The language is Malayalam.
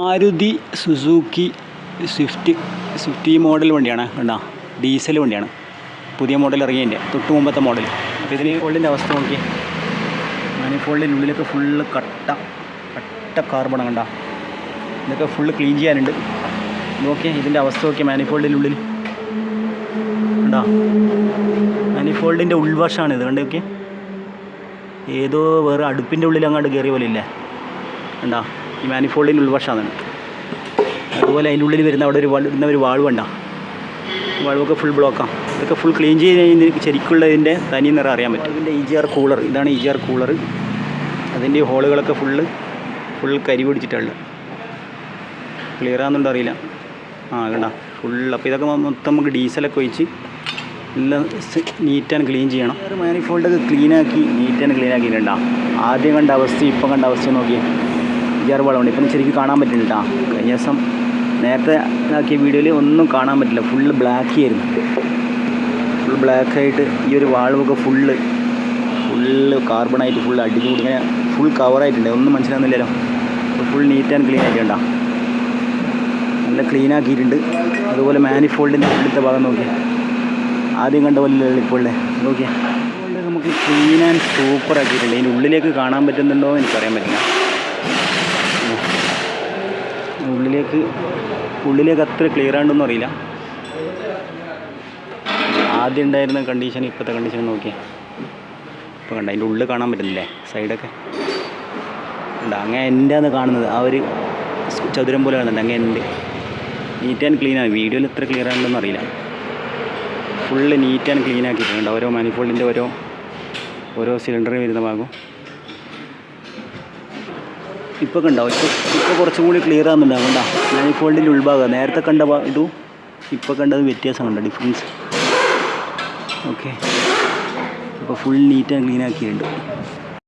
മാരുതി സുസൂക്കി സ്വിഫ്റ്റ് സ്വിഫ്റ്റ് ഈ മോഡൽ വണ്ടിയാണ് കണ്ടോ? ഡീസൽ വണ്ടിയാണ്. പുതിയ മോഡൽ ഇറങ്ങിയതിന്റെ തൊട്ട് മുമ്പത്തെ മോഡൽ. അപ്പോൾ ഇതിന് ഫോൾഡിന്റെ അവസ്ഥ നോക്കി മാനിഫോൾഡിന്റെ ഉള്ളിലൊക്കെ ഫുള്ള് കട്ട കട്ട കാർബണ കണ്ട? ഇതൊക്കെ ഫുള്ള് ക്ലീൻ ചെയ്യാനുണ്ട്. നോക്കിയേ ഇതിന്റെ അവസ്ഥ നോക്കിയാൽ മാനിഫോൾഡിന്റെ ഉള്ളിൽ. കണ്ടോ? മാനിഫോൾഡിന്റെ ഉൾവശമാണ് ഇത് കണ്ടു? നോക്കിയേ. ഏതോ വേറെ അടുപ്പിന്റെ ഉള്ളിൽ അങ്ങോട്ട് കയറിയ പോലെ ഇല്ലേ? കണ്ടോ ഈ മാനിഫോൾഡിന്റെ ഉൾവശമാണ്. അതുപോലെ അതിന്റെ ഉള്ളിൽ വരുന്ന അവിടെ ഒരു വരുന്ന ഒരു വാൾവ് ഉണ്ടോ? വാൾവൊക്കെ ഫുൾ ബ്ലോക്കാണ് ഇതൊക്കെ ഫുൾ ക്ലീൻ ചെയ്ത് കഴിഞ്ഞാൽ ശരിക്കുള്ളതിന്റെ തനി നിറം അറിയാൻ പറ്റും. ഇതിന്റെ ഇ ജി ആർ കൂളർ ഇതാണ് ഇ ജി ആർ കൂളർ അതിന്റെ ഹോളുകളൊക്കെ ഫുള്ള് ഫുൾ കരി പിടിച്ചിട്ടുള്ളത്. ക്ലിയർ ആണെന്നുണ്ടോ അറിയില്ല. ആ കണ്ട. ഫുൾ അപ്പോൾ ഇതൊക്കെ മൊത്തം നമുക്ക് ഡീസലൊക്കെ ഒഴിച്ച് എല്ലാം നീറ്റ് ആൻഡ് ക്ലീൻ ചെയ്യണം. മാനിഫോൾഡൊക്കെ ക്ലീനാക്കി നീറ്റ് ആൻഡ് ക്ലീൻ ആദ്യം കണ്ട അവസ്ഥ ഇപ്പം കണ്ട അവസ്ഥ നോക്കി ഇജാറ് വളമുണ്ട് ഇപ്പം ശരിക്കും കാണാൻ പറ്റുന്നില്ല കഴിഞ്ഞ ദിവസം നേരത്തെ ആക്കിയ വീഡിയോയിൽ ഒന്നും കാണാൻ പറ്റില്ല. ഫുള്ള് ബ്ലാക്ക് ആയിരുന്നു. ഫുൾ ബ്ലാക്ക് ആയിട്ട് ഈ ഒരു വാൾവൊക്കെ ഫുള്ള് ഫുള്ള് കാർബണായിട്ട് ഫുൾ അടിച്ചു കൂടി ഫുൾ കവറായിട്ടുണ്ട് ഒന്നും മനസ്സിലാകുന്നില്ലല്ലോ. ഫുൾ നീറ്റ് ആൻഡ് ക്ലീൻ ആയിട്ടുണ്ടാ നല്ല ക്ലീൻ ആക്കിയിട്ടുണ്ട്. അതുപോലെ മാനിഫോൾഡിന്റെ ഉള്ളിലത്തെ ഭാഗം നോക്കിയാൽ ആദ്യം കണ്ട പോലെ ഇപ്പോൾ നോക്കിയാൽ നമുക്ക് ക്ലീൻ ആൻഡ് സൂപ്പർ ആക്കിയിട്ടുണ്ട്. ഇതിന്റെ ഉള്ളിലേക്ക് കാണാൻ പറ്റുന്നുണ്ടോ എന്ന് എനിക്കറിയാൻ പറ്റില്ല. ഉള്ളിലേക്ക് ഉള്ളിലേക്ക് അത്ര ക്ലിയർ ആണെന്നൊന്നും അറിയില്ല. ആദ്യം ഉണ്ടായിരുന്ന കണ്ടീഷൻ ഇപ്പോഴത്തെ കണ്ടീഷൻ നോക്കിയാൽ ഇപ്പോൾ കണ്ട അതിന്റെ ഉള്ളിൽ കാണാൻ പറ്റുന്നില്ലേ സൈഡൊക്കെ ഉണ്ട് അങ്ങനെ എന്റെന്ന് കാണുന്നത്. ആ ഒരു ചതുരം പോലെ കാണുന്നുണ്ട് അങ്ങനെ എന്റെ നീറ്റ് ആൻഡ് ക്ലീൻ ആണ്. വീഡിയോയിൽ എത്ര ക്ലിയർ ആണെന്നൊന്നും അറിയില്ല. ഫുള്ള് നീറ്റ് ആൻഡ് ക്ലീൻ ആക്കിയിട്ടുണ്ട്. ഓരോ മാനിഫോൾഡിന്റെ ഓരോ ഓരോ സിലിണ്ടറിൽ വരുന്ന ഭാഗം ഇപ്പോൾ കണ്ടോ ഇപ്പോൾ ഇപ്പോൾ കുറച്ചും കൂടി ക്ലിയർ ആകുന്നുണ്ടാവും ഈ മാനിഫോൾഡിന്റെ ഉൾഭാഗം. നേരത്തെ കണ്ട ഇതും ഇപ്പോൾ കണ്ടത് വ്യത്യാസം കണ്ടോ ഡിഫറൻസ് ഓക്കെ ഇപ്പോൾ ഫുൾ നീറ്റ് ആൻഡ് ക്ലീൻ ആക്കിയിട്ടുണ്ട്.